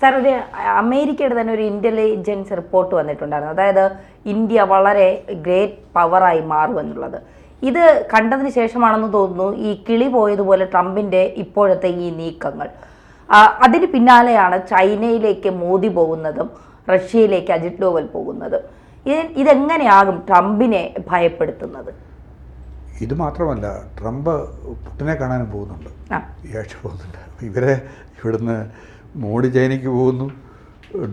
Sir ഒരു അമേരിക്കയുടെ തന്നെ ഒരു ഇന്റലിജൻസ് റിപ്പോർട്ട് വന്നിട്ടുണ്ടായിരുന്നു. അതായത് ഇന്ത്യ വളരെ ഗ്രേറ്റ് പവറായി മാറുമെന്നുള്ളത് ഇത് കണ്ടതിന് ശേഷമാണെന്ന് തോന്നുന്നു ഈ കിളി പോയതുപോലെ ട്രംപിന്റെ ഇപ്പോഴത്തെ ഈ നീക്കങ്ങൾ. അതിന് പിന്നാലെയാണ് ചൈനയിലേക്ക് മോദി പോകുന്നതും റഷ്യയിലേക്ക് അജിത് ഡോവൽ പോകുന്നതും. ഇത് ഇതെങ്ങനെയാകും ട്രംപിനെ ഭയപ്പെടുത്തുന്നത്? ഇത് മാത്രമല്ല ട്രംപ് പുട്ടിനെ കാണാനും പോകുന്നുണ്ട്. പോകുന്നുണ്ട്. ഇവരെ ഇവിടുന്ന് മോഡി ചൈനയ്ക്ക് പോകുന്നു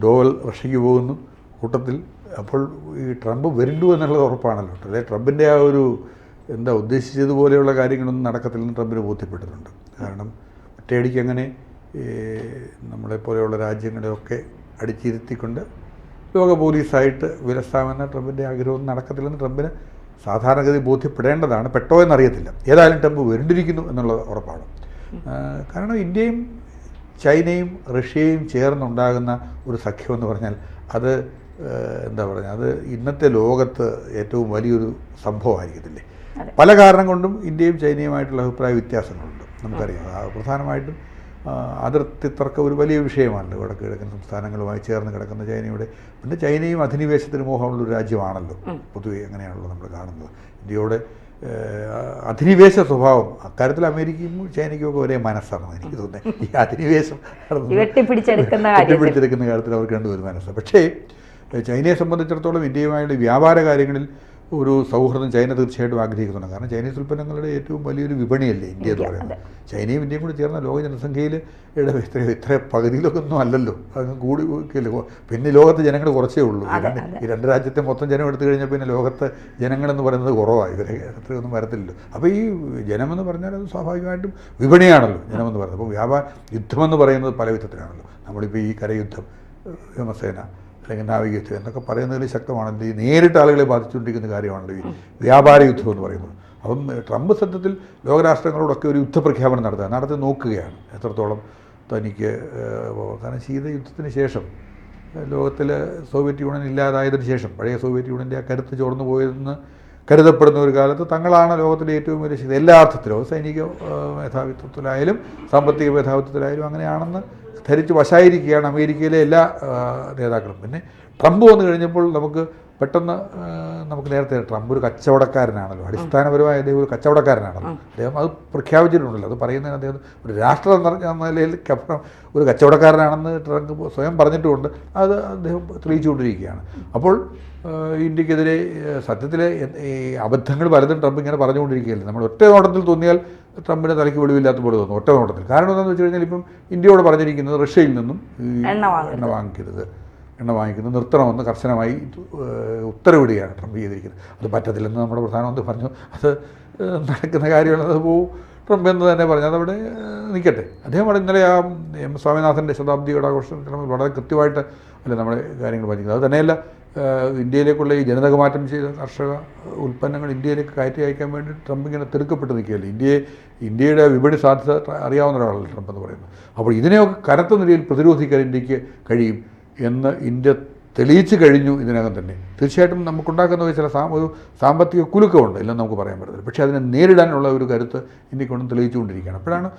ഡോവൽ റഷ്യയ്ക്ക് പോകുന്നു. കൂട്ടത്തിൽ അപ്പോൾ ഈ ട്രംപ് വരുന്നു എന്നുള്ളത് ഉറപ്പാണല്ലോ. അല്ലെ? ട്രംപിന്റെ ആ ഒരു എന്താ ഉദ്ദേശിച്ചതുപോലെയുള്ള കാര്യങ്ങളൊന്നും നടക്കത്തില്ലെന്ന് ട്രംപിന് ബോധ്യപ്പെട്ടിട്ടുണ്ട്. കാരണം ഒറ്റയടിക്ക് അങ്ങനെ നമ്മളെ പോലെയുള്ള രാജ്യങ്ങളെയൊക്കെ അടിച്ചിരുത്തിക്കൊണ്ട് ലോക പോലീസായിട്ട് വിലസ്ഥാമെന്ന ട്രംപിന്റെ ആഗ്രഹമൊന്നും നടക്കത്തില്ലെന്ന് ട്രംപിന് സാധാരണഗതി ബോധ്യപ്പെടേണ്ടതാണ്. പെട്ടോ എന്നറിയത്തില്ല. ഏതായാലും ട്രംപ് വരണ്ടിരിക്കുന്നു എന്നുള്ളത് ഉറപ്പാണ്. കാരണം ഇന്ത്യയും ചൈനയും റഷ്യയും ചേർന്നുണ്ടാകുന്ന ഒരു സഖ്യമെന്ന് പറഞ്ഞാൽ അത് എന്താ പറയുക അത് ഇന്നത്തെ ലോകത്ത് ഏറ്റവും വലിയൊരു സംഭവമായിരിക്കത്തില്ലേ? പല കാരണം കൊണ്ടും ഇന്ത്യയും ചൈനയുമായിട്ടുള്ള അഭിപ്രായ വ്യത്യാസങ്ങളുണ്ട്. നമുക്കറിയാം. പ്രധാനമായിട്ടും അതിർത്തി തർക്കം ഒരു വലിയ വിഷയമാണ് വടക്ക് കിഴക്കൻ സംസ്ഥാനങ്ങളുമായി ചേർന്ന് കിടക്കുന്ന ചൈനയുടെ. പിന്നെ ചൈനയും അധിനിവേശത്തിന് മോഹമുള്ള ഒരു രാജ്യമാണല്ലോ പൊതുവെ അങ്ങനെയാണല്ലോ നമ്മൾ കാണുന്നത്. ഇന്ത്യയുടെ അധിനിവേശ സ്വഭാവം. അക്കാര്യത്തിൽ അമേരിക്കയും ചൈനയ്ക്കും ഒക്കെ ഒരേ മനസ്സാണ്. എനിക്ക് തോന്നുന്നത് ഈ അധിനിവേശം വെട്ടിപ്പിടിച്ചെടുക്കുന്ന കാര്യത്തിൽ. അവർക്ക് രണ്ടുപേരും മനസ്സാണ്. പക്ഷേ ചൈനയെ സംബന്ധിച്ചിടത്തോളം ഇന്ത്യയുമായുള്ള വ്യാപാര കാര്യങ്ങളിൽ ഒരു സൗഹൃദം ചൈന തീർച്ചയായിട്ടും ആഗ്രഹിക്കുന്നുണ്ട്. കാരണം ചൈനീസ് ഉൽപ്പന്നങ്ങളുടെ ഏറ്റവും വലിയൊരു വിപണിയല്ലേ ഇന്ത്യ എന്ന് പറയുന്നത്. ചൈനയും ഇന്ത്യയും കൂടി ചേർന്ന ലോക ജനസംഖ്യയിൽ ഇത്ര ഇത്ര പകുതിയിലൊക്കെ ഒന്നും അല്ലല്ലോ. അങ്ങ് കൂടി. പിന്നെ ലോകത്ത് ജനങ്ങൾ കുറച്ചേ ഉള്ളൂ. ഈ രണ്ട് ഈ രണ്ട് രാജ്യത്തെ മൊത്തം ജനം എടുത്തു കഴിഞ്ഞാൽ പിന്നെ ലോകത്ത് ജനങ്ങളെന്ന് പറയുന്നത് കുറവാണ് ഇവരെ അത്രയൊന്നും വരത്തില്ലല്ലോ. അപ്പോൾ ഈ ജനമെന്ന് പറഞ്ഞാൽ അത് സ്വാഭാവികമായിട്ടും വിപണിയാണല്ലോ ജനമെന്ന് പറയുന്നത്. അപ്പോൾ വ്യാപാര യുദ്ധമെന്ന് പറയുന്നത് പല വിധത്തിലാണല്ലോ. നമ്മളിപ്പോൾ ഈ കരയുദ്ധം വ്യോമസേന അല്ലെങ്കിൽ നാവികേറ്റ് എന്നൊക്കെ പറയുന്നതിൽ ശക്തമാണല്ലോ ഈ നേരിട്ട് ആളുകളെ ബാധിച്ചുകൊണ്ടിരിക്കുന്ന കാര്യമാണല്ലോ ഈ വ്യാപാര യുദ്ധം എന്ന് പറയുന്നത്. അപ്പം ട്രംപ് സത്യത്തിൽ ലോകരാഷ്ട്രങ്ങളോടൊക്കെ ഒരു യുദ്ധപ്രഖ്യാപനം നടത്തുക. നടത്തി നോക്കുകയാണ്. എത്രത്തോളം തനിക്ക് കാരണം ശീത യുദ്ധത്തിന് ശേഷം ലോകത്തിൽ സോവിയറ്റ് യൂണിയൻ ഇല്ലാതായതിനു ശേഷം പഴയ സോവിയറ്റ് യൂണിയന്റെ ആ കരുത്ത് ചോർന്നു പോയതെന്ന് കരുതപ്പെടുന്ന ഒരു കാലത്ത് തങ്ങളാണ് ലോകത്തിലെ ഏറ്റവും വലിയ ശക്തി. എല്ലാ അർത്ഥത്തിലും. സൈനിക മേധാവിത്വത്തിലായാലും സാമ്പത്തിക മേധാവിത്വത്തിലായാലും അങ്ങനെയാണെന്ന് ധരിച്ച് വശായിരിക്കുകയാണ് അമേരിക്കയിലെ എല്ലാ നേതാക്കളും. പിന്നെ ട്രംപ് വന്നു കഴിഞ്ഞപ്പോൾ നമുക്ക് പെട്ടെന്ന് നമുക്ക് നേരത്തെ ട്രംപ് ഒരു കച്ചവടക്കാരനാണല്ലോ. അടിസ്ഥാനപരമായ അദ്ദേഹം ഒരു കച്ചവടക്കാരനാണല്ലോ. അദ്ദേഹം അത് പ്രഖ്യാപിച്ചിട്ടുണ്ടല്ലോ. അത് പറയുന്നതിന് അദ്ദേഹം ഒരു രാഷ്ട്രം നിറഞ്ഞ നിലയിലേക്കപ്പുറം ഒരു കച്ചവടക്കാരനാണെന്ന് ട്രംപ് സ്വയം പറഞ്ഞിട്ടുമുണ്ട് അത് അദ്ദേഹം തെളിയിച്ചുകൊണ്ടിരിക്കുകയാണ്. അപ്പോൾ ഇന്ത്യക്കെതിരെ സത്യത്തിലെ ഈ അബദ്ധങ്ങൾ പലതും ട്രംപ് ഇങ്ങനെ പറഞ്ഞുകൊണ്ടിരിക്കുകയല്ലേ? നമ്മൾ ഒറ്റ നോട്ടത്തിൽ തോന്നിയാൽ ട്രംപിന് തലയ്ക്ക് വെളിവില്ലാത്ത പോലെ തോന്നുന്നു ഒറ്റ നോട്ടത്തിൽ. കാരണം എന്താണെന്ന് വെച്ച് കഴിഞ്ഞാൽ ഇപ്പം ഇന്ത്യയോട് പറഞ്ഞിരിക്കുന്നത് റഷ്യയിൽ നിന്നും എണ്ണ വാങ്ങിക്കരുത് എണ്ണ വാങ്ങിക്കുന്നത് നിർത്തണമെന്ന് കർശനമായി ഉത്തരവിടുകയാണ് ട്രംപ് ചെയ്തിരിക്കുന്നത്. അത് പറ്റത്തില്ലെന്ന് നമ്മുടെ പ്രധാനമന്ത്രി പറഞ്ഞു. അത് നടക്കുന്ന കാര്യമാണ് അത് പോവും. ട്രംപ് എന്ന് തന്നെ പറഞ്ഞു അതവിടെ നിൽക്കട്ടെ. അദ്ദേഹം അവിടെ ഇന്നലെ ആ എം സ്വാമിനാഥന്റെ ശതാബ്ദിയുടെ ആഘോഷത്തിൽ വളരെ കൃത്യമായിട്ട് അല്ല നമ്മുടെ കാര്യങ്ങൾ പറഞ്ഞിരിക്കുന്നത് അത് തന്നെയല്ല ഇന്ത്യയിലേക്കുള്ള ഈ ജനിതകമാറ്റം ചെയ്ത കർഷക ഉൽപ്പന്നങ്ങൾ ഇന്ത്യയിലേക്ക് കയറ്റി അയക്കാൻ വേണ്ടി ട്രംപ് ഇങ്ങനെ തിടുക്കപ്പെട്ട് നിൽക്കുകയല്ലേ ഇന്ത്യയെ ഇന്ത്യയുടെ വിപണി സാധ്യത അറിയാവുന്ന ഒരാളല്ലേ ട്രംപ് എന്ന് പറയുന്നത്. അപ്പോൾ ഇതിനെയൊക്കെ കരത്ത നിലയിൽ പ്രതിരോധിക്കാൻ ഇന്ത്യയ്ക്ക് കഴിയും എന്ന് ഇന്ത്യ തെളിയിച്ചു കഴിഞ്ഞു ഇതിനകം തന്നെ. തീർച്ചയായിട്ടും നമുക്കുണ്ടാക്കുന്ന ചില സാ ഒരു സാമ്പത്തിക കുലുക്കമുണ്ട്. ഇല്ലെന്ന് നമുക്ക് പറയാൻ പറ്റത്തില്ല. പക്ഷേ അതിനെ നേരിടാനുള്ള ഒരു കരുത്ത് ഇന്ത്യക്കൊണ്ടും തെളിയിച്ചുകൊണ്ടിരിക്കുകയാണ്. അപ്പോഴാണ്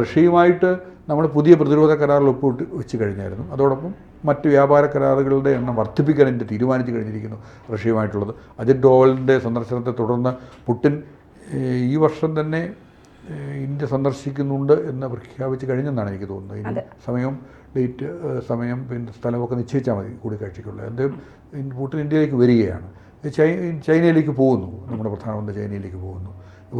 റഷ്യയുമായിട്ട് നമ്മൾ പുതിയ പ്രതിരോധ കരാറിൽ ഒപ്പിട്ട് വെച്ച് കഴിഞ്ഞായിരുന്നു. അതോടൊപ്പം മറ്റ് വ്യാപാര കരാറുകളുടെ എണ്ണം വർദ്ധിപ്പിക്കാൻ ഇന്ത്യ തീരുമാനിച്ചു കഴിഞ്ഞിരിക്കുന്നു റഷ്യയുമായിട്ടുള്ളത്. അജിത് ഡോവലിന്റെ സന്ദർശനത്തെ തുടർന്ന് പുടിൻ ഈ വർഷം തന്നെ ഇന്ത്യ സന്ദർശിക്കുന്നുണ്ട് എന്ന് പ്രഖ്യാപിച്ച് കഴിഞ്ഞെന്നാണ് എനിക്ക് തോന്നുന്നത്. ഇനി സമയം ഡേറ്റ് സമയം പിന്നെ സ്ഥലമൊക്കെ നിശ്ചയിച്ചാൽ മതി കൂടിക്കാഴ്ചയ്ക്കുള്ള അദ്ദേഹം പുട്ടിൻ ഇന്ത്യയിലേക്ക് വരികയാണ്. ചൈ ചൈനയിലേക്ക് പോകുന്നു. നമ്മുടെ പ്രധാനമന്ത്രി ചൈനയിലേക്ക് പോകുന്നു.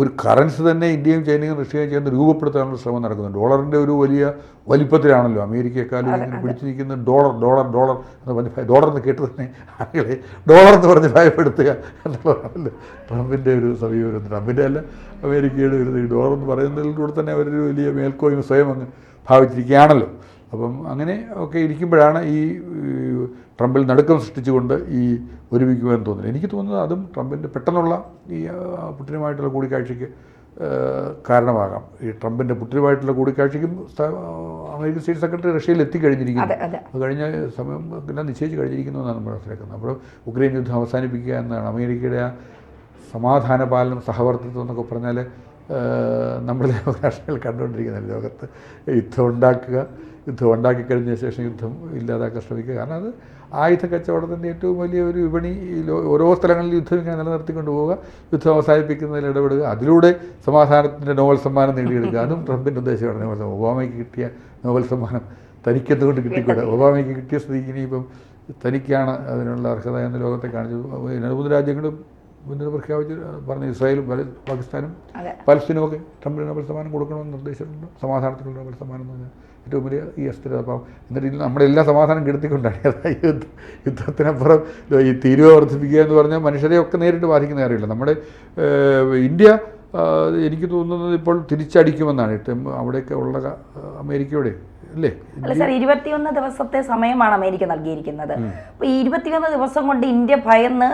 ഒരു കറൻസി തന്നെ ഇന്ത്യയും ചൈനയും റഷ്യയും ചേർന്ന് രൂപപ്പെടുത്താനുള്ള ശ്രമം നടക്കുന്നുണ്ട്. ഡോളറിന്റെ ഒരു വലിയ വലിപ്പത്തിലാണല്ലോ അമേരിക്കയെക്കാളും ഇങ്ങനെ പിടിച്ചു നിൽക്കുന്ന ഡോളർ ഡോളർ ഡോളർ എന്ന് പറഞ്ഞ് ഡോളർ എന്ന് കേട്ട് തന്നെ ആളുകളെ ഡോളർ എന്ന് പറഞ്ഞ് ഭയപ്പെടുത്തുക എന്നുള്ളതാണല്ലോ ട്രംപിന്റെ ഒരു സമീപനം. ട്രംപിന്റെ അല്ല അമേരിക്കയുടെ ഒരു ഡോളർ എന്ന് പറയുന്നതിലൂടെ തന്നെ അവരൊരു വലിയ മേൽക്കോയ്മ സ്വയം അങ്ങ് ഭാവിച്ചിരിക്കുകയാണല്ലോ. അപ്പം അങ്ങനെ ഒക്കെ ഇരിക്കുമ്പോഴാണ് ഈ ട്രംപിൽ നടുക്കം സൃഷ്ടിച്ചുകൊണ്ട് ഈ ഒരുമിക്കുവാൻ തോന്നുന്നത്. എനിക്ക് തോന്നുന്നത് അതും ട്രംപിന്റെ പെട്ടെന്നുള്ള ഈ പുട്ടിനുമായിട്ടുള്ള കൂടിക്കാഴ്ചയ്ക്ക് കാരണമാകാം. ഈ ട്രംപിന്റെ പുട്ടിനുമായിട്ടുള്ള കൂടിക്കാഴ്ചയ്ക്കും അമേരിക്കൻ സ്റ്റേറ്റ് സെക്രട്ടറി റഷ്യയിൽ എത്തിക്കഴിഞ്ഞിരിക്കുന്നു. അതെ കഴിഞ്ഞ സമയം എല്ലാം നിശ്ചയിച്ച് കഴിഞ്ഞിരിക്കുന്നു എന്നാണ് നമ്മൾ മനസ്സിലാക്കുന്നത്. അപ്പോൾ ഉക്രൈൻ യുദ്ധം അവസാനിപ്പിക്കുക എന്നാണ് അമേരിക്കയുടെ ആ സമാധാന പാലനം സഹവർത്തിത്വം എന്നൊക്കെ പറഞ്ഞാൽ നമ്മുടെ രാഷ്ട്രങ്ങൾ കണ്ടുകൊണ്ടിരിക്കുന്ന ലോകത്ത് യുദ്ധം ഉണ്ടാക്കുക യുദ്ധം ഉണ്ടാക്കി കഴിഞ്ഞ ശേഷം യുദ്ധം ഇല്ലാതാക്കാൻ ശ്രമിക്കുക. കാരണം അത് ആയുധ കച്ചവടത്തിന്റെ ഏറ്റവും വലിയ ഒരു വിപണി ഓരോ സ്ഥലങ്ങളിൽ യുദ്ധം ഇങ്ങനെ നിലനിർത്തിക്കൊണ്ട് പോവുക യുദ്ധം അവസാനിപ്പിക്കുന്നതിൽ ഇടപെടുക അതിലൂടെ സമാധാനത്തിന്റെ നോവൽ സമ്മാനം നേടിയെടുക്കുക. അതും ട്രംപിന്റെ ഉദ്ദേശമാണ്. നോബൽ ഒബാമയ്ക്ക് കിട്ടിയ നോവൽ സമ്മാനം തനിക്കെന്തുകൊണ്ട് കിട്ടിക്കൂടെ? ഒബാമയ്ക്ക് കിട്ടിയ സ്ഥിതി ഇനിയിപ്പം തനിക്കാണ് അതിനുള്ള അർഹത എന്ന ലോകത്തെ കാണിച്ചു. മൂന്ന് രാജ്യങ്ങളും മുന്നിൽ പ്രഖ്യാപിച്ച് പറഞ്ഞ ഇസ്രായേലും പാകിസ്ഥാനും പലസ്തീനും ഒക്കെ ട്രംപിന് നോബൽ സമ്മാനം കൊടുക്കണമെന്ന് നിർദ്ദേശിച്ചിട്ടുണ്ട് സമാധാനത്തിനുള്ള നോബൽ സമ്മാനം എന്ന് പറഞ്ഞാൽ ഏറ്റവും വലിയ ഈ അസ്ഥിരത. അപ്പം എന്നിട്ട് ഇതിൽ നമ്മുടെ എല്ലാ സമാധാനം കെടുത്തിക്കൊണ്ടാണ് അതായത് യുദ്ധ യുദ്ധത്തിനപ്പുറം ഈ തീരുവ വർദ്ധിപ്പിക്കുക എന്ന് പറഞ്ഞാൽ മനുഷ്യരെ ഒക്കെ നേരിട്ട് ബാധിക്കുന്ന കാര്യമില്ല. നമ്മുടെ ഇന്ത്യ എനിക്ക് തോന്നുന്നത് ഇപ്പോൾ തിരിച്ചടിക്കുമെന്നാണ്. അവിടെയൊക്കെ ഉള്ള അമേരിക്കയുടെ അല്ലേ? അല്ല സാർ ഇരുപത്തിയൊന്ന് ദിവസത്തെ സമയമാണ് അമേരിക്ക നൽകിയിരിക്കുന്നത്. അപ്പോൾ ഈ ഇരുപത്തിയൊന്ന് ദിവസം കൊണ്ട് ഇന്ത്യ ഭയന്ന്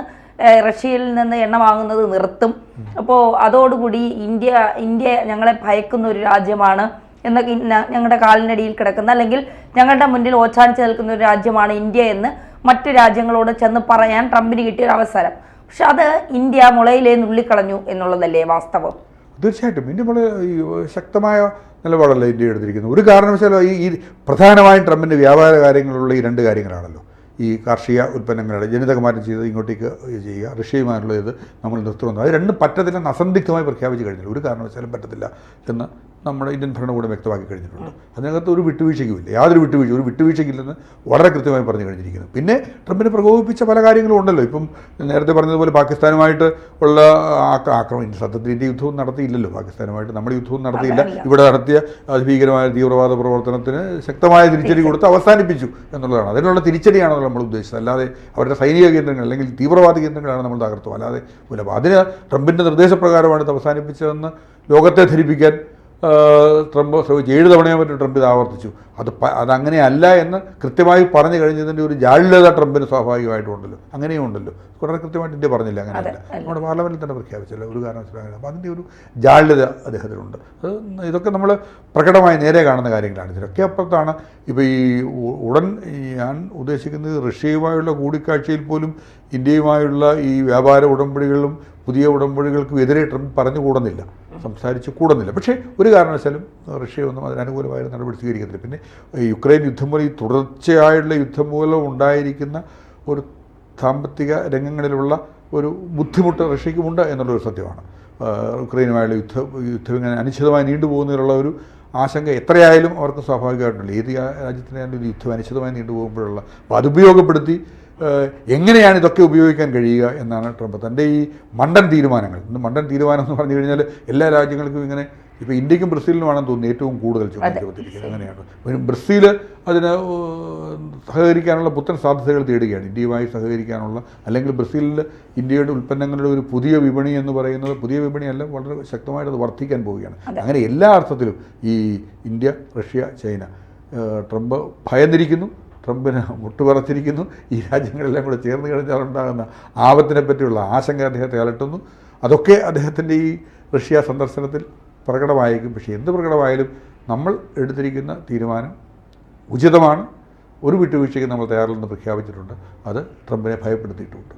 റഷ്യയിൽ നിന്ന് എണ്ണ വാങ്ങുന്നത് നിർത്തും. അപ്പോൾ അതോടുകൂടി ഇന്ത്യ ഇന്ത്യ ഞങ്ങളെ ഭയക്കുന്ന ഒരു രാജ്യമാണ് എന്നൊക്കെ ഞങ്ങളുടെ കാലിനടിയിൽ കിടക്കുന്ന അല്ലെങ്കിൽ ഞങ്ങളുടെ മുന്നിൽ ഓച്ചാനിച്ച് നിൽക്കുന്ന ഒരു രാജ്യമാണ് ഇന്ത്യ എന്ന് മറ്റു രാജ്യങ്ങളോട് ചെന്ന് പറയാൻ ട്രംപിന് കിട്ടിയ ഒരു അവസരം. പക്ഷെ അത് ഇന്ത്യ മുളയിലേ നുള്ളിക്കളഞ്ഞു എന്നുള്ളതല്ലേ വാസ്തവം? തീർച്ചയായിട്ടും. ഇന്ത്യ ഈ ശക്തമായ നിലപാടല്ല ഇന്ത്യ എടുത്തിരിക്കുന്നത്? ഒരു കാരണവശാലും ഈ പ്രധാനമായും ട്രംപിന്റെ വ്യാപാര കാര്യങ്ങളുള്ള ഈ രണ്ട് കാര്യങ്ങളാണല്ലോ. ഈ കാർഷിക ഉൽപ്പന്നങ്ങളുടെ ജനിതകമാറ്റം ചെയ്ത് ഇങ്ങോട്ടേക്ക് ചെയ്യുക റഷ്യയുമായുള്ള ഇത് നമ്മൾ നിർത്തുന്നു. അത് രണ്ടും പറ്റത്തില്ലെന്ന് അസന്ധിഗ്ധമായി പ്രഖ്യാപിച്ച് കഴിഞ്ഞില്ല. ഒരു കാരണവശാലും പറ്റത്തില്ല എന്ന് നമ്മുടെ ഇന്ത്യൻ ഭരണകൂടം വ്യക്തമാക്കി കഴിഞ്ഞിട്ടുണ്ട്. അതിനകത്ത് ഒരു വിട്ടുവീഴ്ചയ്ക്കുമില്ല. യാതൊരു വിട്ടുവീഴ്ച ഒരു വിട്ടുവീഴ്ചയ്ക്കില്ലെന്ന് വളരെ കൃത്യമായി പറഞ്ഞു കഴിഞ്ഞിരിക്കുന്നു. പിന്നെ ട്രംപിനെ പ്രകോപിപ്പിച്ച പല കാര്യങ്ങളും ഉണ്ടല്ലോ. ഇപ്പം നേരത്തെ പറഞ്ഞതുപോലെ പാകിസ്ഥാനുമായിട്ട് ഉള്ള ആക്ര- ആക്രമണം സത്യത്തിൽ ഇന്ത്യ യുദ്ധവും നടത്തിയില്ലല്ലോ. പാകിസ്ഥാനുമായിട്ട് നമ്മുടെ യുദ്ധവും നടത്തിയില്ല. ഇവിടെ നടത്തിയ അതിഭീകരമായ തീവ്രവാദ പ്രവർത്തനത്തിന് ശക്തമായ തിരിച്ചടി കൊടുത്ത് അവസാനിപ്പിച്ചു എന്നുള്ളതാണ്. അതിനുള്ള തിരിച്ചടിയാണല്ലോ നമ്മൾ ഉദ്ദേശിച്ചത്. അല്ലാതെ അവരുടെ സൈനിക കേന്ദ്രങ്ങൾ അല്ലെങ്കിൽ തീവ്രവാദ കേന്ദ്രങ്ങളാണ് നമ്മൾ തകർത്തു അല്ലാതെ അപ്പോൾ അതിന് ട്രംപിന്റെ നിർദ്ദേശപ്രകാരമാണ് ഇത് അവസാനിപ്പിച്ചതെന്ന് ലോകത്തെ ധരിപ്പിക്കാൻ ട്രംപ് ശ്രമിച്ചു ഏഴ് തവണയോ മറ്റും ട്രംപ് ഇത് ആവർത്തിച്ചു. അത് അതങ്ങനെയല്ല എന്ന് കൃത്യമായി പറഞ്ഞു കഴിഞ്ഞതിന്റെ ഒരു ജാള്യത ട്രംപിന് സ്വാഭാവികമായിട്ടും ഉണ്ടല്ലോ അങ്ങനെയും ഉണ്ടല്ലോ. വളരെ കൃത്യമായിട്ട് ഇന്ത്യ പറഞ്ഞില്ല അങ്ങനെയല്ല. നമ്മുടെ പാർലമെന്റിൽ തന്നെ പ്രഖ്യാപിച്ചല്ലോ. ഒരു കാരണവശാലും അപ്പോൾ അതിന്റെ ഒരു ജാള്യത അദ്ദേഹത്തിനുണ്ട്. അത് ഇതൊക്കെ നമ്മൾ പ്രകടമായി നേരെ കാണുന്ന കാര്യങ്ങളാണ്. ഇതിലൊക്കെ അപ്പുറത്താണ് ഇപ്പോൾ ഈ ഉടൻ ഞാൻ ഉദ്ദേശിക്കുന്നത് റഷ്യയുമായുള്ള കൂടിക്കാഴ്ചയിൽ പോലും ഇന്ത്യയുമായുള്ള ഈ വ്യാപാര ഉടമ്പടികളിലും പുതിയ ഉടമ്പടികൾക്കും എതിരെ ട്രംപ് പറഞ്ഞു കൂടുന്നില്ല. സംസാരിച്ച് കൂടുന്നില്ല. പക്ഷേ ഒരു കാരണവശാലും റഷ്യ ഒന്നും അതിനനുകൂലമായ നടപടി സ്വീകരിക്കത്തില്ല. പിന്നെ യുക്രൈൻ യുദ്ധം മൂലം ഈ തുടർച്ചയായുള്ള യുദ്ധം മൂലം ഉണ്ടായിരിക്കുന്ന ഒരു സാമ്പത്തിക രംഗങ്ങളിലുള്ള ഒരു ബുദ്ധിമുട്ട് റഷ്യക്കുമുണ്ട് എന്നുള്ളൊരു സത്യമാണ്. യുക്രൈനുമായുള്ള യുദ്ധ യുദ്ധം ഇങ്ങനെ അനിശ്ചിതമായി നീണ്ടുപോകുന്നതിനുള്ള ഒരു ആശങ്ക എത്രയായാലും അവർക്ക് സ്വാഭാവികമായിട്ടുണ്ട് ഏത് രാജ്യത്തിനായാലും ഒരു യുദ്ധം അനിശ്ചിതമായി നീണ്ടുപോകുമ്പോഴുള്ള അപ്പോൾ അതുപയോഗപ്പെടുത്തി എങ്ങനെയാണ് ഇതൊക്കെ ഉപയോഗിക്കാൻ കഴിയുക എന്നാണ് ട്രംപ് തന്റെ ഈ മണ്ടൻ തീരുമാനങ്ങൾ. മണ്ടൻ തീരുമാനം എന്ന് പറഞ്ഞു കഴിഞ്ഞാൽ എല്ലാ രാജ്യങ്ങൾക്കും ഇങ്ങനെ ഇപ്പോൾ ഇന്ത്യക്കും ബ്രസീലിനുമാണെന്ന് തോന്നുന്നു ഏറ്റവും കൂടുതൽ ചുമതലപ്പെട്ടിരിക്കുന്നത് അങ്ങനെയാണ്. ബ്രസീൽ അതിന് സഹകരിക്കാനുള്ള പുത്തൻ സാധ്യതകൾ തേടുകയാണ്. ഇന്ത്യയുമായി സഹകരിക്കാനുള്ള അല്ലെങ്കിൽ ബ്രസീലിൽ ഇന്ത്യയുടെ ഉൽപ്പന്നങ്ങളുടെ ഒരു പുതിയ വിപണി എന്ന് പറയുന്നത് പുതിയ വിപണിയല്ല വളരെ ശക്തമായിട്ട് അത് വർദ്ധിക്കാൻ പോവുകയാണ്. അങ്ങനെ എല്ലാ അർത്ഥത്തിലും ഈ ഇന്ത്യ റഷ്യ ചൈന ട്രംപ് ഭയന്നിരിക്കുന്നു. ട്രംപിന് മുട്ടുപറച്ചിരിക്കുന്നു. ഈ രാജ്യങ്ങളെല്ലാം കൂടെ ചേർന്ന് കഴിഞ്ഞാൽ ഉണ്ടാകുന്ന ആപത്തിനെ പറ്റിയുള്ള ആശങ്ക അദ്ദേഹത്തെ അലട്ടുന്നു. അതൊക്കെ അദ്ദേഹത്തിന്റെ ഈ റഷ്യ സന്ദർശനത്തിൽ പ്രകടമായേക്കും പക്ഷേ എന്ത് പ്രകടമായാലും നമ്മൾ എടുത്തിരിക്കുന്ന തീരുമാനം ഉചിതമാണ്. ഒരു വിട്ടുവീഴ്ചയ്ക്ക് നമ്മൾ തയ്യാറില്ലെന്ന് പ്രഖ്യാപിച്ചിട്ടുണ്ട്. അത് ട്രംപിനെ ഭയപ്പെടുത്തിയിട്ടുമുണ്ട്